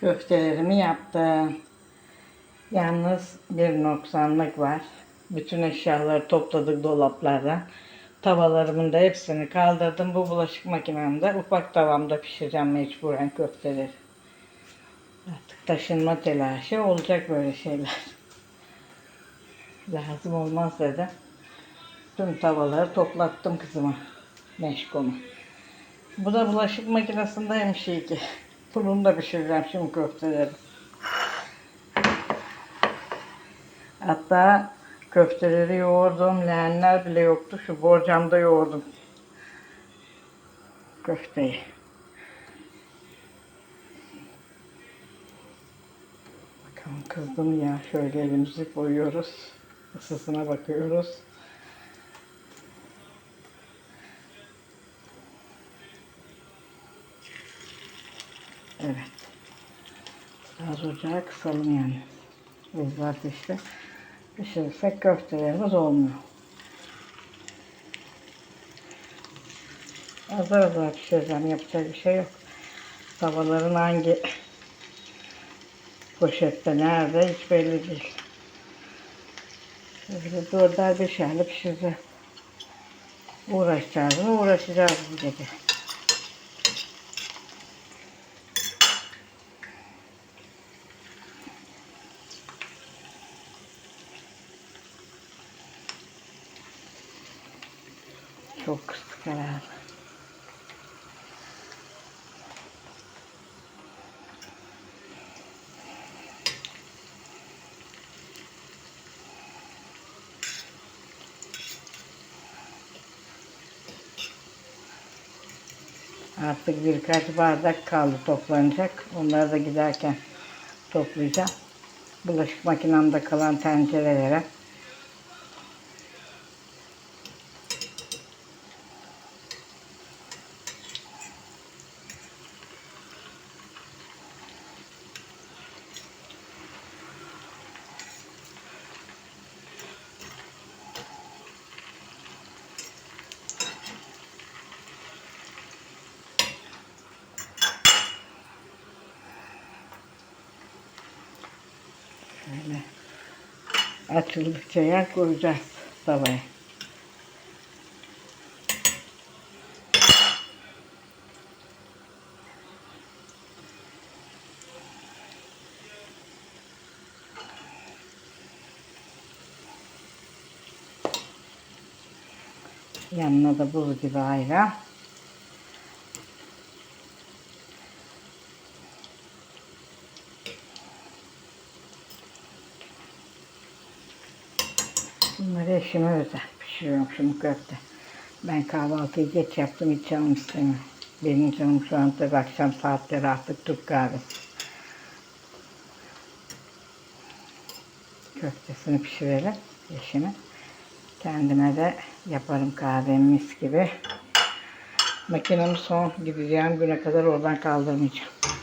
Köftelerimi yaptım. Yalnız bir noksanlık var. Bütün eşyaları topladık dolaplardan. Tavalarımın da hepsini kaldırdım. Bu bulaşık makinemde ufak tavamda pişireceğim mecburen köfteleri. Artık taşınma telaşı olacak böyle şeyler. Lazım olmaz dedim. Tüm tavaları toplattım kızıma. Meşgulum. Bu da bulaşık makinesindeymiş iyi ki. Fırında pişireceğim şimdi köfteleri. Hatta köfteleri yoğurdum. Leğenler bile yoktu. Şu borcamda yoğurdum. Köfteyi. Bakalım kızdım ya. Şöyle elimizi koyuyoruz. Isısına bakıyoruz. Biraz ocağı kısalım yani. Biz ateşte pişirirsek köftelerimiz olmuyor. Azar azar pişireceğim. Yapacak bir şey yok. Tavaların hangi poşette nerede hiç belli değil. Böyle dörder beşerli pişireceğim. Uğraşacağız mı? Uğraşacağız bu gece. Herhalde. Artık birkaç bardak kaldı toplanacak. Onları da giderken toplayacağım. Bulaşık makinemde kalan tencerelere açıldıkça yer koyacağız tavaya. Yanına da buz gibi ayran. Bunları eşime özel pişiriyorum şimdi köfte. Ben kahvaltıyı geç yaptım hiç canım istemiyor. Benim canım şu an tabii akşam saatleri artık Türk kahvesi. Köftesini pişirelim eşime. Kendime de yaparım kahvemi mis gibi. Makinemi son gideceğim güne kadar oradan kaldırmayacağım.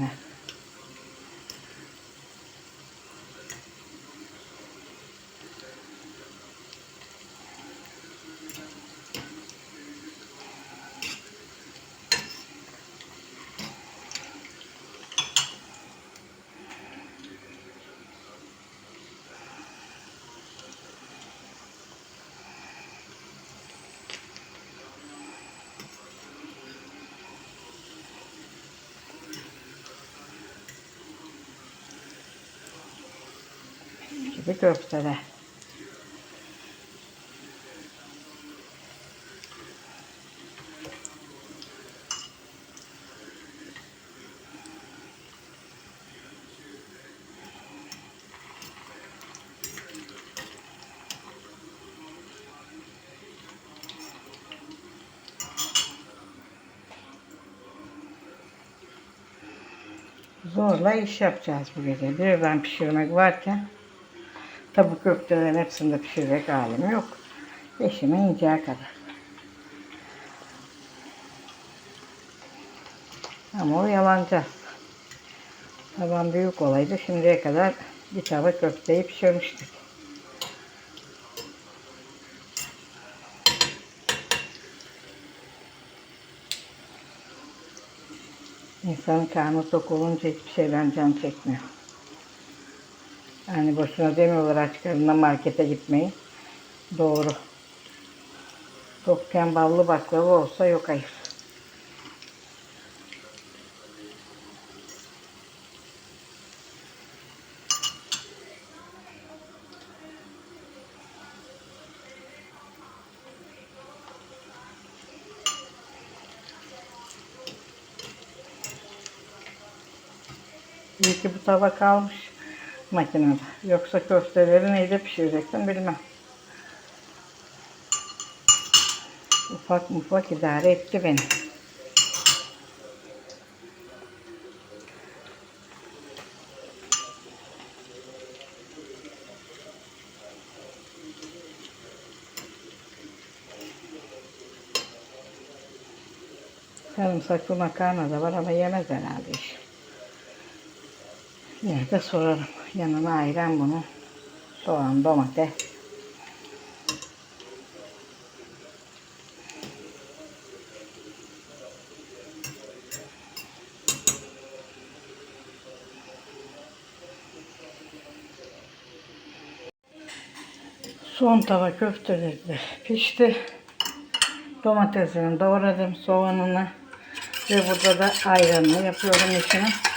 in. Gibi köfteler. Zorla iş yapacağız bu gece. Birden pişirmek varken Tabu köftelerin hepsini de pişirecek halim yok. Eşime ineceği kadar. Ama o yalanacağız. Taban büyük olaydı. Şimdiye kadar bir tava köfteyi pişirmiştik. İnsanın karnı tok olunca hiçbir şeyden can çekmiyor. Yani boşuna demiyorlar aç karnına markete gitmeyi. Doğru. Tokken ballı baklava olsa yok hayır. İyi ki bu tava kalmış makinede. Yoksa köfteleri neyle pişirecektim bilmem. Ufak mufak idare etti beni. Sarımsaklı makarna da var ama yemez herhalde iş. Yine de sorarım. Yanına ayran bunu. Soğan, domates. Son tava köfteleri de pişti. Domatesini doğradım, soğanını ve burada da ayranını yapıyorum içine.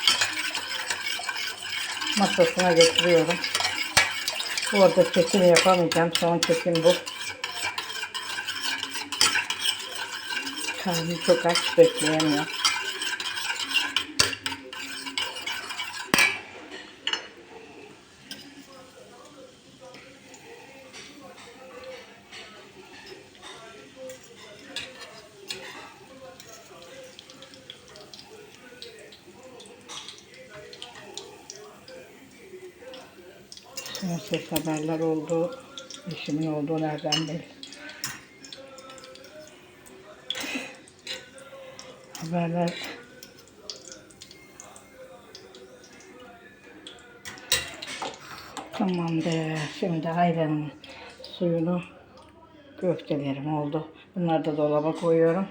Masasına getiriyorum. Bu arada çekim yapamayacağım. Son çekim bu. Karnım çok aç bekleyemiyor. Ses haberler oldu. Eşimin olduğu nereden belli. Haberler Tamamdır. Şimdi ayranın suyunu köftelerim oldu. Bunları da dolaba koyuyorum.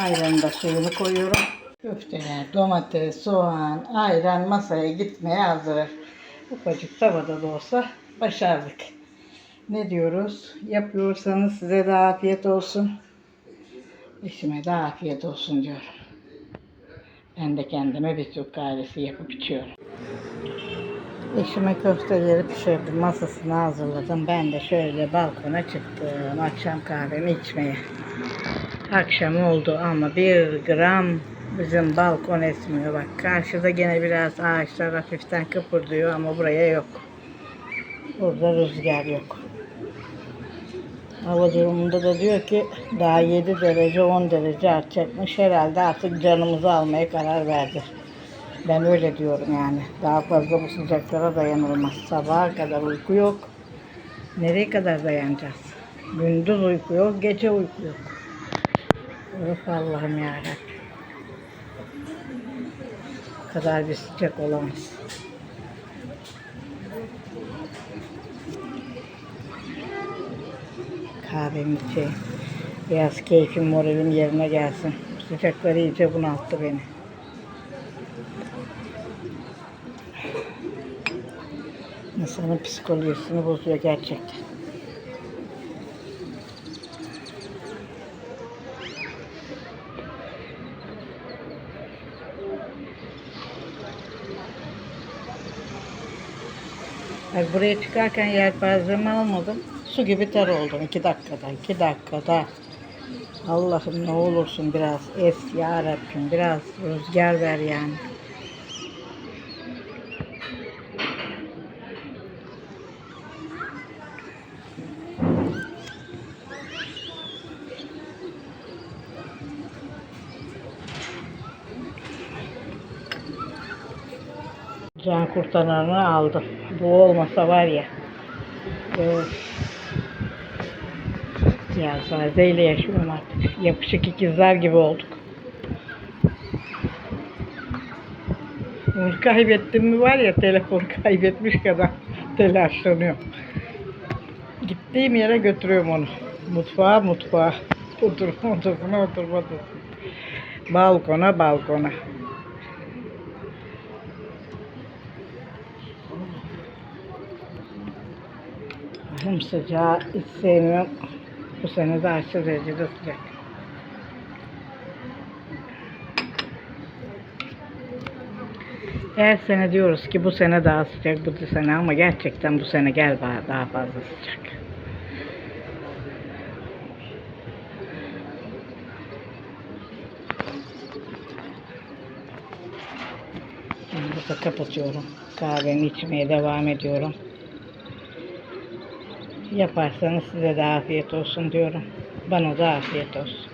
Ayranın da suyunu koyuyorum. Köfteler, domates, soğan, ayran masaya gitmeye hazır. Ufacık tavada da olsa başardık. Ne diyoruz? Yapıyorsanız size de afiyet olsun. Eşime de afiyet olsun diyorum. Ben de kendime bir Türk kahvesi yapıp içiyorum. Eşime köfteleri pişirdim, masasını hazırladım. Ben de şöyle balkona çıktım akşam kahvemi içmeye. Akşam oldu ama bir gram bizim balkon esmiyor. Bak karşıda gene biraz ağaçlar hafiften kıpırdıyor ama buraya yok. Burada rüzgar yok. Hava durumunda da diyor ki daha 7 derece 10 derece artacakmış. Herhalde artık canımızı almaya karar verdi. Ben öyle diyorum yani. Daha fazla bu sıcaklara dayanılmaz. Sabaha kadar uyku yok. Nereye kadar dayanacağız? Gündüz uyku yok, gece uyku yok. Of Allah'ım yarabbim. Kadar bir sıcak olamaz. Kahvemi içeyim. Biraz keyfim, moralim yerine gelsin. Sıcakları iyice bunalttı beni. İnsanın psikolojisini bozuyor gerçekten. Ay buraya çıkarken yelpazemi almadım. Su gibi ter oldum iki dakikada. iki dakikada. Allah'ım ne olursun biraz es ya. Biraz rüzgar ver yani. Can kurtaranı aldım. Bu olmasa var ya. Öf. Ya Zade yaşıyorum artık. Yapışık ikizler gibi olduk. Bunu kaybettim mi var ya telefon kaybetmiş kadar telaşlanıyor. Gittiğim yere götürüyorum onu. Mutfağa mutfağa. Oturma odasına oturma odasına. Balkona balkona. Hem sıcağı hiç sevmiyorum. Bu sene de aşırı derecede sıcak. Her sene diyoruz ki bu sene daha sıcak, bu sene ama gerçekten bu sene galiba daha fazla sıcak. Şimdi kapatıyorum. Kahvemi içmeye devam ediyorum. Yaparsanız size de afiyet olsun diyorum. Bana da afiyet olsun.